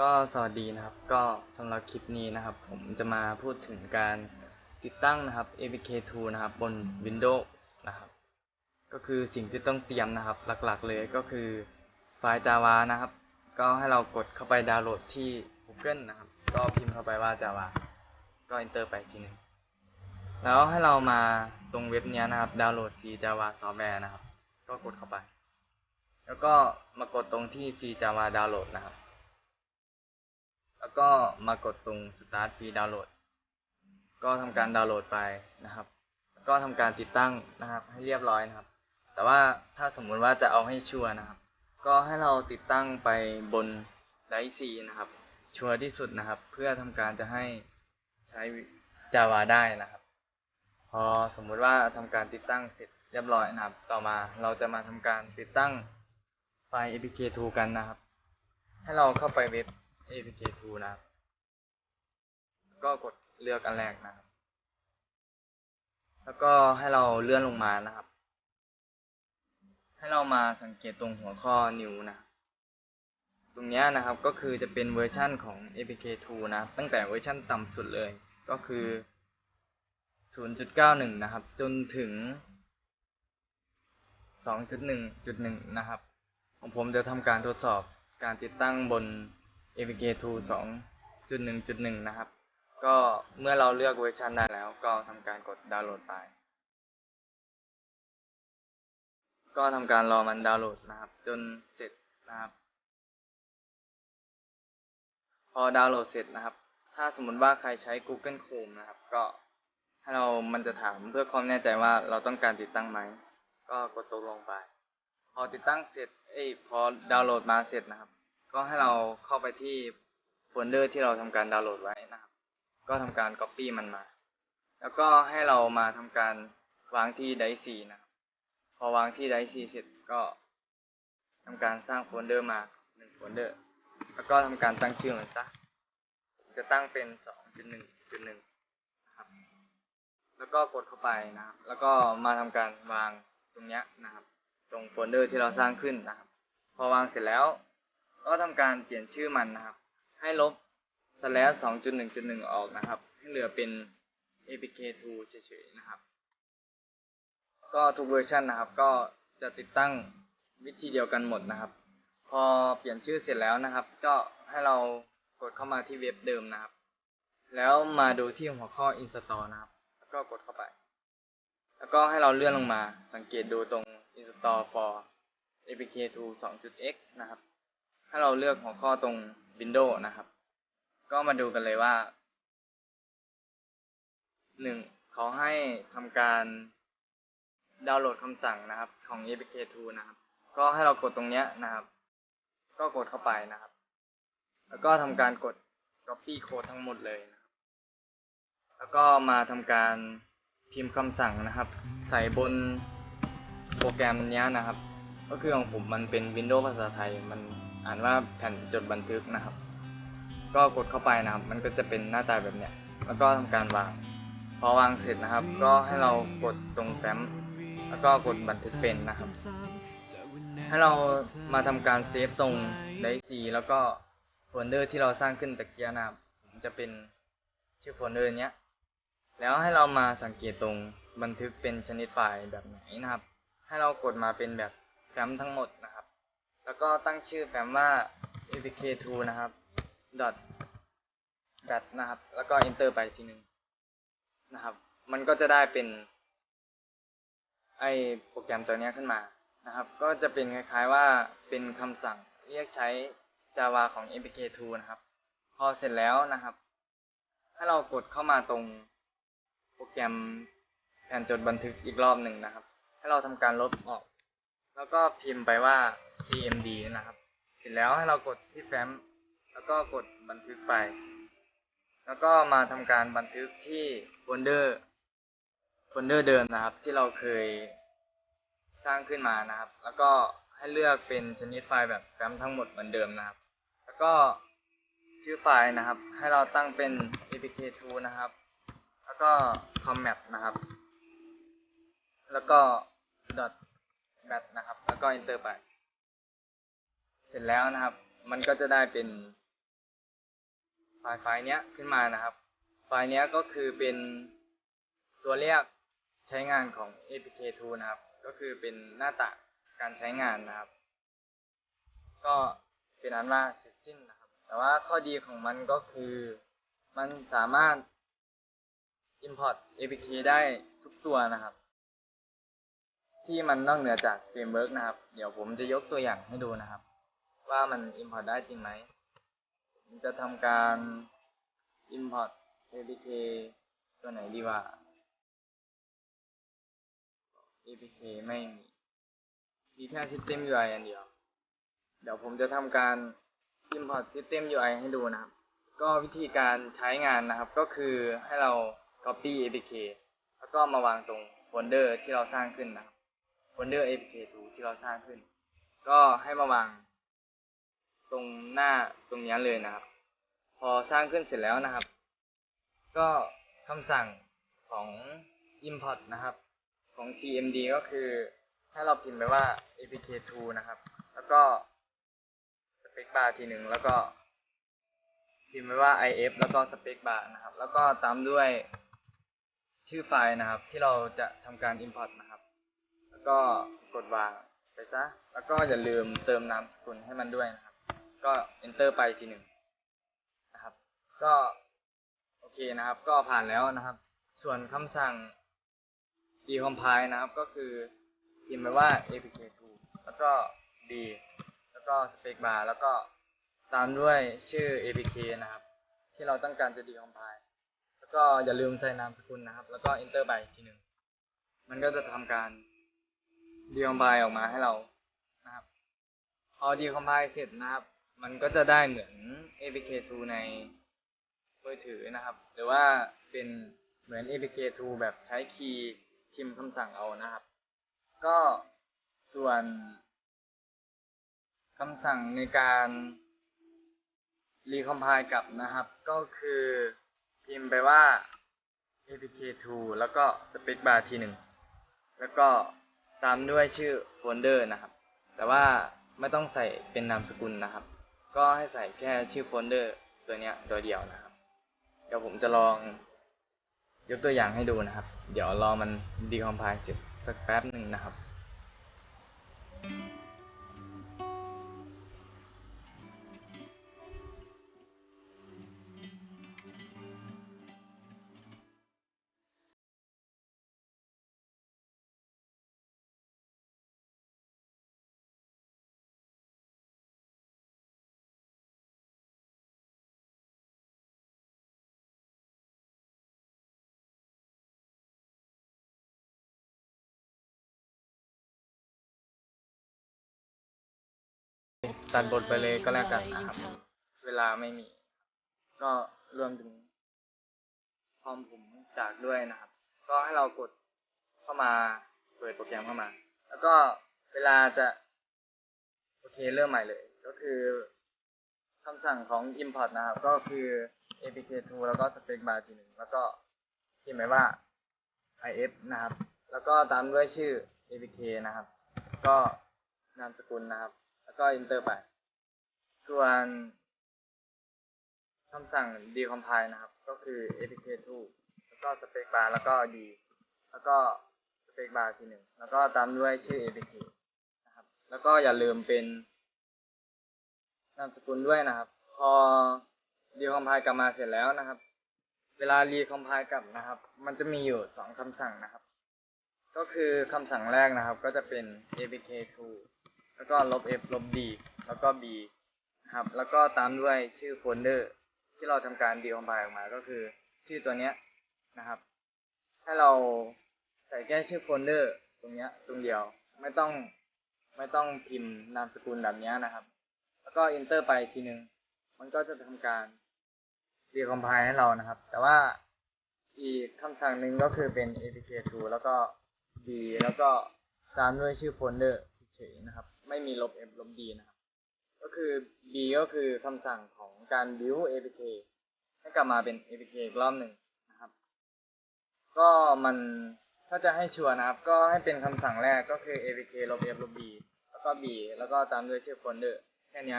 ก็สวัสดีนะครับ ก็สำหรับคลิปนี้นะครับ ผมจะมาพูดถึงการติดตั้งนะครับ APK2 นะครับบน Windows นะครับ ก็คือสิ่งที่ต้องเตรียมนะครับ หลักๆเลยก็คือไฟล์ Java นะครับ ก็ให้เรากดเข้าไปดาวน์โหลดที่ Google นะครับ ก็พิมพ์เข้าไปว่า Java ก็ enter ไปทีนึงแล้วให้เรามาตรงเว็บนี้นะครับ ดาวน์โหลดฟรี Java Software นะครับ ก็กดเข้าไป แล้วก็มากดตรงที่ฟรี Java Download นะครับ แล้วก็มากดตรง Start Free Download ก็ทำการดาวน์โหลดไปนะครับ ก็ทำการติดตั้งนะครับ ให้เรียบร้อยนะครับ แต่ว่าถ้าสมมุติว่าจะเอาให้ชัวร์นะครับ ก็ให้เราติดตั้งไปบนไดซีนะครับ ชัวร์ที่สุดนะครับ เพื่อทำการจะให้ใช้ Java ได้นะครับ พอสมมุติว่าทำการติดตั้งเสร็จเรียบร้อยนะครับ ต่อมาเราจะมาทำการติดตั้งไฟล์ APK2 กันนะครับ ให้เราเข้าไปเว็บ APK2 นะครับ ก็กดเลือกอันแรกนะครับ แล้วก็ให้เราเลื่อนลงมานะครับ ให้เรามาสังเกตตรงหัวข้อ New นะ ตรงนี้นะครับก็คือจะเป็นเวอร์ชั่นของ APK2 นะครับตั้งแต่เวอร์ชั่นต่ำสุดเลย ก็คือ 0.91 นะครับ จนถึง 2.1.1 นะครับ ของผมจะทำการทดสอบการติดตั้งบน APK2 2.1.1 นะครับ ก็เมื่อเราเลือกเวอร์ชันได้แล้วก็ทำการกดดาวน์โหลดไป ก็ทำการรอมันดาวน์โหลดนะครับ จนเสร็จนะครับ พอดาวน์โหลดเสร็จนะครับ ถ้าสมมติว่าใครใช้ Google Chrome นะครับ ก็ให้เรามันจะถามเพื่อความแน่ใจว่าเราต้องการติดตั้งไหม ก็กดตกลงไป พอติดตั้งเสร็จเอ้ยพอดาวน์โหลดมาเสร็จนะครับ ก็ให้เราเข้าไปที่โฟลเดอร์ที่เราทำการดาวน์โหลดไว้นะครับ ก็ทำการ Copy มันมา แล้วก็ให้เรามาทำการวางที่ไดซีนะครับพอวางที่ไดซีเสร็จก็ทำการสร้างโฟลเดอร์มาหนึ่งโฟลเดอร์ แล้วก็ทำการตั้งชื่อมันซะ จะตั้งเป็น 2.1.1นะครับ แล้วก็กดเข้าไปนะครับ แล้วก็มาทำการวางตรงเนี้ยนะครับ ตรงโฟลเดอร์ที่เราสร้างขึ้นนะครับ พอวางเสร็จแล้ว ก็ทำการเปลี่ยนชื่อมันนะครับ ให้ลบ slash 2.1.1 ออกนะครับ ให้เหลือเป็น apk2 เฉยๆนะครับ ก็ทุกเวอร์ชันนะครับ ก็จะติดตั้งวิธีเดียวกันหมดนะครับ พอเปลี่ยนชื่อเสร็จแล้วนะครับ ก็ให้เรากดเข้ามาที่เว็บเดิมนะครับ แล้วมาดูที่หัวข้อ install นะครับ แล้วก็กดเข้าไป แล้วก็ให้เราเลื่อนลงมา สังเกตดูตรง install for apk2 2.x นะครับ ให้เราเลือกหัวข้อตรง Windows นะครับ ก็มาดูกันเลยว่าหนึ่งเขาให้ทำการดาวน์โหลดคำสั่งนะครับ ของ apk2 นะครับ ก็ให้เรากดตรงเนี้ยนะครับ ก็กดเข้าไปนะครับ แล้วก็ทำการกด copy code ทั้งหมดเลยนะแล้วก็มาทำการพิมพ์คำสั่งนะครับ ใส่บนโปรแกรมนี้นะครับ ก็คือของผมมันเป็น Windows ภาษาไทยมัน อ่านว่าแผ่นจดบันทึกนะครับ ก็กดเข้าไปนะครับ มันก็จะเป็นหน้าตาแบบเนี้ย แล้วก็ทำการวาง พอวางเสร็จนะครับ ก็ให้เรากดตรงแฟ้ม แล้วก็กดบันทึกเป็นนะครับ ให้เรามาทำการเซฟตรงไดซีแล้วก็โฟลเดอร์ที่เราสร้างขึ้นตะเกียนะครับผมจะเป็นชื่อโฟลเดอร์เนี้ย แล้วให้เรามาสังเกตตรงบันทึกเป็นชนิดไฟล์แบบไหนนะครับ ให้เรากดมาเป็นแบบแฟ้มทั้งหมดนะครับ แล้วก็ตั้งชื่อแฟ้มว่า apk2 นะครับ dot dat นะครับ แล้วก็ enter ไปทีหนึ่งนะครับ มันก็จะได้เป็น ไอโปรแกรมตัวนี้ขึ้นมานะครับ ก็จะเป็นคล้ายๆว่าเป็นคำสั่งเรียกใช้ Java ของ apk2 นะครับ พอเสร็จแล้วนะครับ ให้เรากดเข้ามาตรงโปรแกรมแผ่นจดบันทึกอีกรอบหนึ่งนะครับ ให้เราทำการลบออก แล้วก็พิมพ์ไปว่า cmd นะครับ เสร็จแล้วให้เรากดที่แฟ้ม แล้วก็กดบันทึกไป แล้วก็มาทำการบันทึกที่โฟลเดอร์โฟลเดอร์เดิมนะครับ ที่เราเคยสร้างขึ้นมานะครับ แล้วก็ให้เลือกเป็นชนิดไฟล์แบบแฟ้มทั้งหมดเหมือนเดิมนะครับ แล้วก็ชื่อไฟล์นะครับ ให้เราตั้งเป็น apk2 นะครับ แล้วก็ format นะครับ แล้วก็ dot bat นะครับ แล้วก็ enter ไป เสร็จแล้วนะครับ มันก็จะได้เป็นไฟล์ไฟล์เนี้ยขึ้นมานะครับ ไฟล์เนี้ยก็คือเป็นตัวเรียกใช้งานของ APK2 นะครับ ก็คือเป็นหน้าตาการใช้งานนะครับ ก็เป็นอันว่าเสร็จสิ้นนะครับ แต่ว่าข้อดีของมันก็คือมันสามารถ import APK ได้ทุกตัวนะครับ ที่มันนอกเหนือจากเฟรมเวิร์กนะครับ เดี๋ยวผมจะยกตัวอย่างให้ดูนะครับ ว่ามัน import ได้จริงไหมผมจะทำการ import APK ตัวไหนดีว่า APK ไม่มี มีแค่ System UI อันเดียว เดี๋ยวผมจะทำการ import System UI ให้ดูนะครับ ก็วิธีการใช้งานนะครับก็คือให้เรา copy APK แล้วก็มาวางตรงโฟลเดอร์ที่เราสร้างขึ้นนะครับโฟลเดอร์ APK2 ที่เราสร้างขึ้น ก็ให้มาวาง ตรงหน้าตรงนี้เลยนะครับ พอสร้างขึ้นเสร็จแล้วนะครับ ก็คำสั่งของ import นะครับ ของ cmd ก็คือให้เราพิมพ์ไปว่า apk2 นะครับ แล้วก็ spec bar ทีหนึ่งแล้วก็พิมพ์ไปว่า if แล้วก็ spec bar นะครับ แล้วก็ตามด้วยชื่อไฟล์นะครับ ที่เราจะทำการ import นะครับ แล้วก็กดวางไปซะ แล้วก็อย่าลืมเติมนามสกุลให้มันด้วยนะครับ ก็ enter ไปทีหนึ่งนะครับ ก็โอเคนะครับ ก็ผ่านแล้วนะครับ ส่วนคำสั่ง decompile นะครับ ก็คือพิมพ์ไปว่า apk2 แล้วก็ d แล้วก็ spec bar แล้วก็ตามด้วยชื่อ apk นะครับ ที่เราต้องการจะ decompile แล้วก็อย่าลืมใส่นามสกุลนะครับ แล้วก็ enter ไปทีหนึ่งมันก็จะทำการ decompile ออกมาให้เรานะครับ พอ decompile เสร็จนะครับ มันก็จะได้เหมือน apk2 ในมือถือนะครับ หรือว่าเป็นเหมือน apk2 แบบใช้คีย์พิมพ์คำสั่งเอานะครับ ก็ส่วนคำสั่งในการ recompile กลับนะครับ ก็คือพิมพ์ไปว่า apk2 แล้วก็ spec bar ทีหนึ่งแล้วก็ตามด้วยชื่อโฟลเดอร์นะครับ แต่ว่าไม่ต้องใส่เป็นนามสกุลนะครับ ก็ให้ใส่แค่ชื่อโฟลเดอร์ตัวเนี้ยตัวเดียวนะครับ เดี๋ยวผมจะลองยกตัวอย่างให้ดูนะครับ เดี๋ยวรอมันดีคอมไพล์เสร็จสักแป๊บหนึ่งนะครับ ตัดบทไปเลยก็แล้วกันนะครับ เวลาไม่มี ก็รวมถึงพร้อมผมจากด้วยนะครับ ก็ให้เรากดเข้ามาเปิดโปรแกรมเข้ามา แล้วก็เวลาจะโอเคเริ่มใหม่เลย ก็คือคำสั่งของ import นะครับ ก็คือ apk2 แล้วก็ spec bar ทีหนึ่งแล้วก็พิมพ์ไว้ว่า if นะครับ แล้วก็ตามด้วยชื่อ apk นะครับ ก็นามสกุลนะครับ ก็ enter ไป ส่วนคำสั่ง decompile นะครับ ก็คือ apk2 แล้วก็ spec bar แล้วก็ d แล้วก็ spec bar ทีหนึ่ง แล้วก็ตามด้วยชื่อ apk นะครับ แล้วก็อย่าลืมเป็นนามสกุลด้วยนะครับ พอ decompile กลับมาเสร็จแล้วนะครับ เวลา recompile กลับนะครับ มันจะมีอยู่สองคำสั่งนะครับ ก็คือคำสั่งแรกนะครับ ก็จะเป็น apk2 แล้วก็ลบ f ลบ d แล้วก็ b นะครับ แล้วก็ตามด้วยชื่อโฟลเดอร์ที่เราทำการ decompile ออกมาก็คือชื่อตัวเนี้ยนะครับ ให้เราใส่แค่ชื่อโฟลเดอร์ตรงเนี้ยตรงเดียวไม่ต้องไม่ต้องพิมพ์นามสกุลแบบเนี้ยนะครับ แล้วก็ enter ไปทีนึง มันก็จะทำการ decompile ให้เรานะครับ แต่ว่าอีกคำสั่งหนึ่งก็คือเป็น apk2 แล้วก็ d แล้วก็ตามด้วยชื่อโฟลเดอร์ เฉยๆนะครับ ไม่มีลบ f ลบ d นะครับ ก็คือ b ก็คือคำสั่งของการ build apk ให้กลับมาเป็น apk อีกรอบหนึ่งนะครับ ก็มันถ้าจะให้ชัวร์นะครับ ก็ให้เป็นคำสั่งแรกก็คือ apk ลบ f ลบ d แล้วก็ b แล้วก็ตามด้วยชื่อโฟลเดอร์แค่นี้